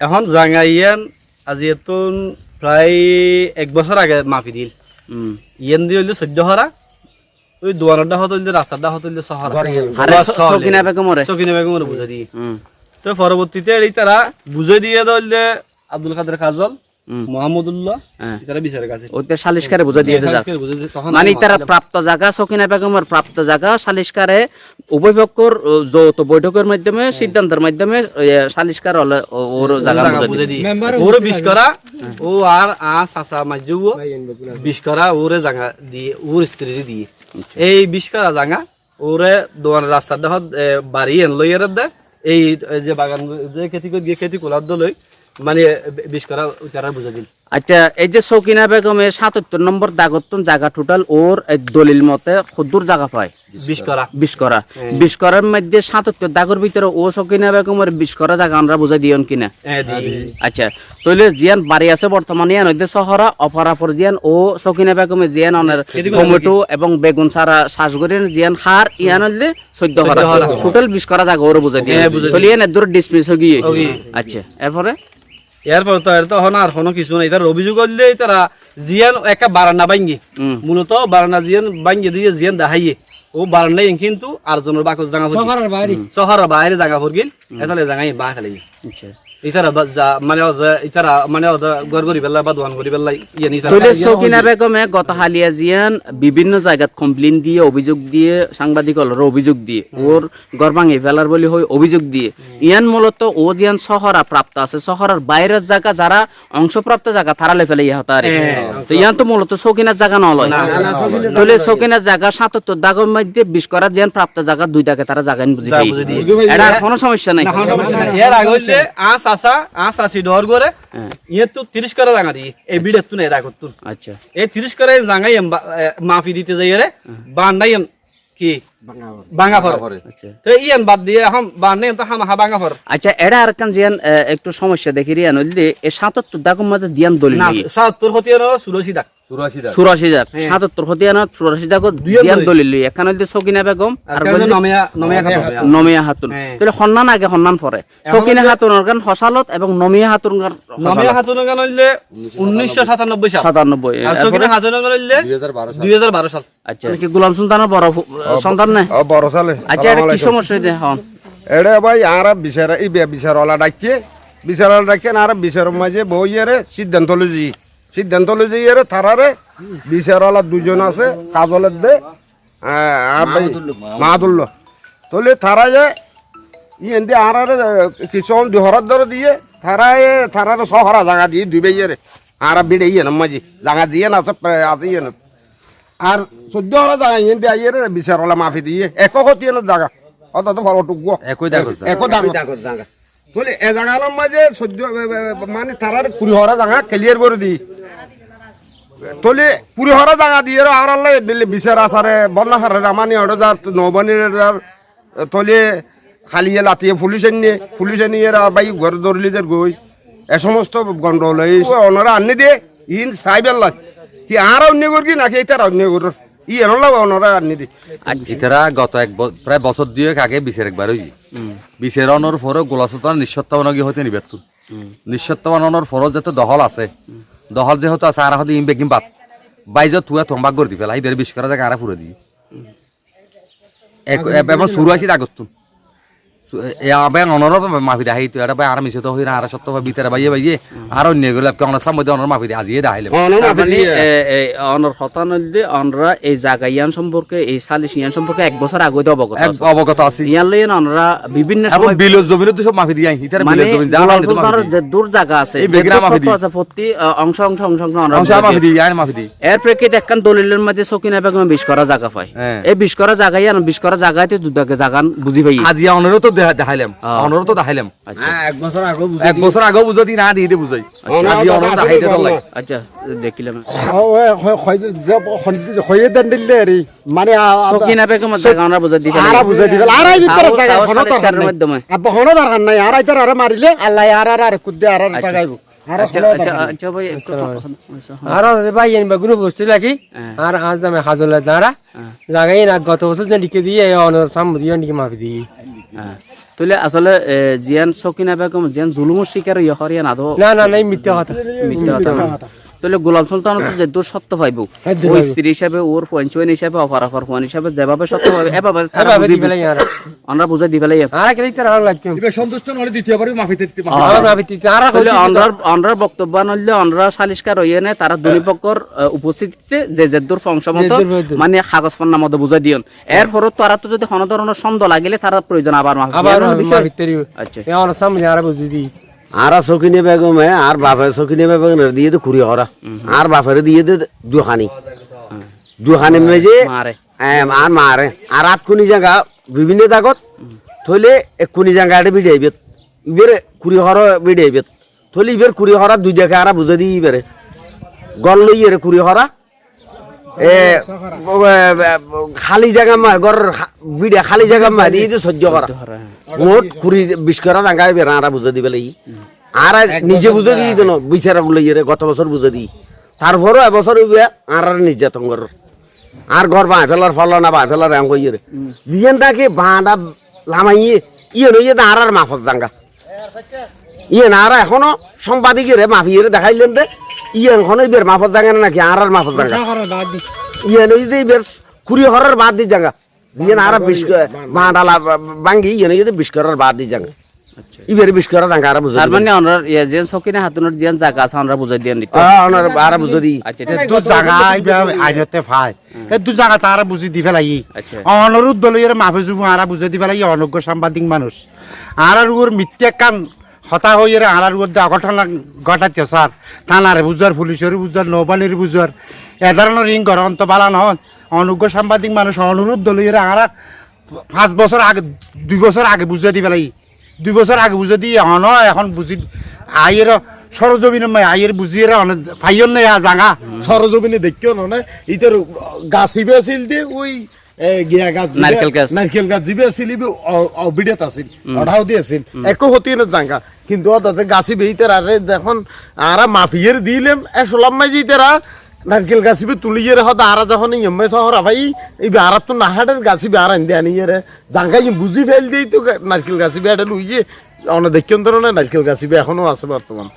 এখন জাঙ্গাইয়ান আজি এতন প্রায় এক বছর আগে মাপি দিল। ইয়েন দিয়ে হইলে চোদ্দ হরা ওই দোয়ানোর ডাহত হইলে রাস্তার ডাহত হইলে শহর আরে সকিনা বেগমরে সকিনা বেগমের বুঝে দিয়ে। তো পরবর্তীতে এই তারা বুঝে দিয়ে দইলে আব্দুল কাদের কাজল। মোহাম্মদুল্লাহ হ্যাঁ। তারা বিচারের কাছে। ওইটা সালিশকারে বুঝা দিয়ে দিয়ে মানে তারা প্রাপ্ত জায়গা সকিনা বেগমের প্রাপ্ত জায়গা সালিশকারে উভয়পক্ষর ও, যৌথ বৈঠকের মাধ্যমে সিদ্ধান্তের মাধ্যমে সালিশকার ওর জায়গা জায়গা বুঝা দিয়ে দিয়ে। ওরে বিশ করা ও আর আ চাচা মাঝে বিশ করা ওরে জায়গা দিয়ে ওর স্ত্রী দিয়ে। এই বিশ করা জায়গা ওরে দোয়ান রাস্তার দেখত বাড়ি এন লইয়ার দে। এই যে বাগান যে খেতি করে গিয়ে খেতি কোলার দলই মানে বিশ করা তারা বুঝে দিল আচ্ছা এই যে সকিনা বেগমে সাতাত্তর নম্বর দাগতন জায়গা টোটাল ওর দলিল মতে খুদ্দুর জায়গা পায়। বিশ করা। বিশ করা। বিশ করার মধ্যে সাতাত্তর দাগের ভিতরে ও সকিনা বেগমের বিশ করা জায়গা আমরা বুঝাই দিয়ন কিনা। আচ্ছা তইলে জিয়ান বাড়ি আছে বর্তমানে ইয়ান হইতে শহরা অপরাপর জিয়ান ও সকিনা বেগমে জিয়ান অনের টমেটো এবং বেগুন সারা শ্বাসগরিন জিয়ান হার ইয়ান হইলে চোদ্দ হরা। টোটাল বিশ করা জায়গা ওরে বুঝাই দিয়ে তইলে ইয়ান এদুর ডিসমিস হয়ে গিয়ে। আচ্ছা এরপরে? এরপর তো এর তো হন আর কোনো কিছু নাই। তার অভিযোগ করলে তারা জিয়ান একটা বারান্না ভাঙ্গি। মূলত বারান্না জিয়ান ভাঙ্গি দিয়ে জিয়ান দেখাইয়ে ও বারান্নাই কিন্তু আর জনের বাকস জাঙা শহরের বাইরে। জাঙা ফুরগিল এতালে জাঙাই বা খেলে আচ্ছা। ইতারা মানে ইতারা মানে গড় করি বেলা বা দোয়ান করি বেলা ইয়ে নিতারা। তইলে সকিনা বেগমে গত হালিয়া জিয়ান বিভিন্ন জায়গাত কমপ্লেন দিয়ে অভিযোগ দিয়ে সাংবাদিক হলের অভিযোগ দিয়ে ওর গর্বাঙ্গে ফেলার বলি হয় অভিযোগ দিয়ে। ইয়ান মূলত ও জিয়ান শহরা প্রাপ্ত আছে শহরের বাইরের জায়গা যারা অংশপ্রাপ্ত জায়গা থারালে ফেলে ইয়া হতা আরে তো ইয়ান তো মূলত সকিনার জায়গা নলয়। তইলে সকিনার জায়গা সাতাত্তর দাগের মধ্যে বিশ করা জিয়ান প্রাপ্ত জায়গা দুই টাকা তারা জায়গা বুঝি এটা কোনো সমস্যা নাই। এর আগে আস আসা আ আসি ডর করে। ইয়ে তো তিরিশ করে জাঙ্গা দিয়ে এই বিড়ে তুন এরা করতুন আচ্ছা। এই তিরিশ করে জাঙ্গাই মাফি দিতে যাই রে। বান্ডাই কি? বাঙ্গা ফর আচ্ছা। আচ্ছা আর কান জিয়ান একটু সমস্যা দেখি রিয়ান সাতাত্তর দাগের মধ্যে দিয়ান দলিল হতে দাগ। চুরাশি সাতাত্তর চুরাশি দিয়ান দলিল। সকিনা বেগম আর নমিয়া হাতুন হ্যাঁ। তাহলে আগে সন্ধান পরে। সকিনা হাতুনের গান হসালত এবং নমিয়া হাতুন গান নমিয়া খাতুন গান হইলে উনিশশো সাতানব্বই সাল। সাতানব্বই। আর সকিনা খাতুন গান হইলে দুই হাজার বারো সাল। আচ্ছা। কি গোলাম সুলতানের বড় সন্তান নাই? ও বড় সালে আচ্ছা এটা কি সমস্যা হইতে হন। এড়ে ভাই আর বিচার এই বিচারওয়ালা ডাকিয়ে। বিচারওয়ালা ডাকিয়ে আর বিচারের মাঝে বইয়ারে সিদ্ধান্ত লজি সিদ্ধান্ত লজি এর থারারে বিচারওয়ালা দুজন আছে কাজলের দে আর ভাই মাহাদুল্লাহ তলে থারা যে ইয়েন দিয়ে আর কিছু দুহরার ধরে দিয়ে। থারায় থারারে শহরা জায়গা দিয়ে দুবে ইয়ে আর বিড়ে ইয়ে না মাঝে জায়গা দিয়ে না আছে আছে ইয়ে না আর চোদ্দ হরা জায়গা ইয়ে দিয়ে ইয়ে বিচারওয়ালা মাফি দিয়ে। একক হতিয়ে না জায়গা অত তো ফলটুকু একই দাগ একো বলে এ জায়গার মাঝে সদ্য মানে তারার কুড়ি হরা জায়গা ক্লিয়ার করে দি। তলে কুড়ি হরা জায়গা দিয়ে আর আল্লাহ দিলে বিচার আসারে বন্যা হারে রামানি হরে যার নবানির যার তলে খালিয়ে লাতিয়ে পুলিশ নিয়ে পুলিশ নিয়ে আর বাই ঘর দরলিদের গই এ সমস্ত গন্ডল এই ওনারা আনি দিয়ে ইন সাইবেল লাগ কি আর অন্য করি নাকি তার অন্য কর? ই এনলা ওনারা আনি দি ইতারা গত এক ব- প্রায় বছর দুয়েক আগে বিচার একবার হই বিচার অনর পরে গোলাসতার নিঃসত্তাবানগী হইতে নিবেত নিঃসত্তাবানর ফরজ যেহেতু দহল আছে দহল যেহেতু আছে আর হতে ইমবে কিম বাদ বাইজ তুয়া থম্বাক করে দি বিশ করা জায়গা আর ফুরে দি। এবং শুরু আছি আগতুন অনর মাফি দেখাই তো এটা ভাই আর মিশে তো হই আর সত্য ভিতরে বাইয়ে বাইয়ে আর অন্যগুলো অনর সামনে অনর মাফি দিয়ে আজিয়ে দেখাইলে অনর হতান হইলে অনরা এই জায়গা ইয়ান সম্পর্কে এই সালিশ ইয়ান সম্পর্কে এক বছর আগে অবগত এক আছে। ইয়ান লইন অনরা বিভিন্ন সময় বিলের জমিনে তো সব মাফি দিয়ে ইতার বিলের জমি যা গোলাম লাগে তো মাফি সুলতানের দিই। যে দূর জায়গা আছে এই বেগরা মাফি সত্ত্ব আছে প্রতি অংশ অংশ অংশ অংশ আমরা অংশ বুঝাই মাফি দিই। দিই আইন মাফি দিই এর প্রেক্ষিতে একখান দলিলের মধ্যে সকিনা বেগম বিশ করা জায়গা পায় হ্যাঁ। এই বিশ করা জায়গায় বিশ করা জায়গাতে দুটাকে জাগান বুঝি পাই আজি অনরও তো দেখাইলাম। অনরও তো দেখাইলাম। আচ্ছা। এক বছর আগে এক বছর আগেও বুঝাতি না দিয়ে বুঝাই আজি অনর দেখাইতে তো লাগে আচ্ছা দেখিলাম। হয়ে দেন দিলে রে মানে সকিনা বেগম জায়গা আমরা বুঝাই আরা বুঝাই দিবেন আর ভিতরে জায়গা হনো দরকার নাই। মাধ্যমে। আব্বা হনো দরকার নাই। আর আইতার আরে মারিলে আল্লাহ আর আর কুদ্দে আর আর হ্যাঁ। হ্যাঁ। হ্যাঁ। গত বছর যে লিখে দিয়ে অনর সাম দিয়ে নিকে মাফি দিয়ে। হ্যাঁ। তাহলে আসলে জিয়ান সকিনা বেগম জিয়ান জুলুমের শিকার ইয়ে হরিয়ান আদৌ না না মিথ্যা কথা। মিথ্যা কথা। তাহলে গোলাম সুলতান তো যে দূর সত্য পাইব। ওই স্ত্রী হিসাবে ওর পঞ্চুয়ান হিসাবে অপরাফর ফোন হিসাবে যেভাবে সত্য এভাবে তারা এভাবে দিবে আমরা বুঝাই দিবে লাগে। আর কেলি তার ভালো লাগছে সন্তুষ্ট মাফি দিতে মাফি দিতে। আর অনরার বক্তব্য নইলে অনরা সালিশকার হইয়ে নে তারা দুই পক্ষর উপস্থিতিতে যে জেদ্দুর অংশ মতো মানে কাগজ পান্না মতো বুঝাই দিয়ন। এরপরও তারা তো যদি কোনো ধরনের সন্দেহ লাগিলে তারা প্রয়োজন আবার মাফি আবার বিষয়। আচ্ছা। এ আর বুঝি দি আর সকিনে বেগমে আর বাপের সকিনে বেগমের দিয়ে তো কুড়ি হরা। আর বাপের দিয়ে দে দুখানি। দুখানি মেজে আর মারে। আর আট কোনি জায়গা বিভিন্ন জাগত থইলে এক কোনি জায়গাটা বিড়াইবে ইবের কুড়ি হর বিড়াইবে থইলে ইবের কুড়ি হরা দুই জায়গা আর বুঝে দিই ইবেরে। গল লই এর কুড়ি হরা। খালি জায়গা মা গর বিড়া খালি জায়গা মা দিয়ে তো সহ্য করা মোট কুড়ি বিশ করা জায়গা এবার আর বুঝে দিবে লাগি। আর নিজে বুঝে দিই তো বিচারা বলে ইয়ে গত বছর বুঝে দিই তারপরও এবছর হইবে আর আর নির্যাতন কর আর ঘর বাঁ ফেলার ফল না বাঁ ফেলার এম কই রে জিয়েন তাকে বাঁধা লামাইয়ে ইয়ে নইয়ে তা আর আর মাফত জাঙ্গা ইয়ে না আর এখনও সাংবাদিকের মাফিয়ে দেখাইলেন রে ইয়ে এখনও ইবের মাফত জাঙ্গা নাকি আর আর মাফত জাঙ্গা ইয়ে নই যে ইবের কুড়ি হরার বাদ দি জাঙ্গা জিয়ে না আর বিশ বাঁধা বাঙ্গি ইয়ে নই যে বিশ করার বাদ দি জাঙ্গা ইবের বিশ করা জাঙ্গা আর বুঝে মানে অনরার ইয়ে জিয়ান সকিনা হাতুনের জিয়ান জায়গা আছে আমরা বুঝাই দিয়ে নিতে আর বুঝে দিই আচ্ছা দু জায়গা আইনতে ফাই এই দু জায়গা তারা বুঝি দি ফেলাই আচ্ছা। অনুরোধ দলীয় মাফে যুব আরা বুঝে দি ফেলাই অনজ্ঞ সাংবাদিক মানুষ আর আর ওর মিথ্যে কান হতা আর আর ওর অঘটনা ঘটাতে স্যার। থানারে বুঝার, পুলিশের বুঝার নৌবানির বুঝার। এ ধরনের রিং কর অন্ত বালা নহন অনজ্ঞ সাংবাদিক মানুষ অনুরোধ দলীয় আর পাঁচ বছর আগে, দুই বছর আগে বুঝে দি ফেলাই দুই বছর আগে বুঝে দি অন, এখন বুঝি আইয়ের সরজমিন আইয়ের বুঝিয়ে অনেক ফাইয়ন নেই জাঙা সরজমিনে দেখিও না ইতার গাছিবে আছিল দে ওই গিয়া গাছ নারকেল গাছ। নারকেল গাছ জিবে আছিল আছিল অঢাও দি আছিল। একো হতি না জাঙ্গা কিন্তু তাতে গাছিবে ইতার আরে যখন আরা মাফিয়ের দিলেম এসলাম মাই ইতারা নারকেল গাছিবে তুলিয়ে রে হতা আরা যখন ইয়মে শহর ভাই এই আরা তো নাহাটের গাছিবে আর আনতে জাঙ্গা বুঝি ফেল দিই তো নারকেল গাছিবে এটা লুইয়ে অনেক দেখিয়ন তো না নারকেল গাছিবে এখনও আছে বর্তমান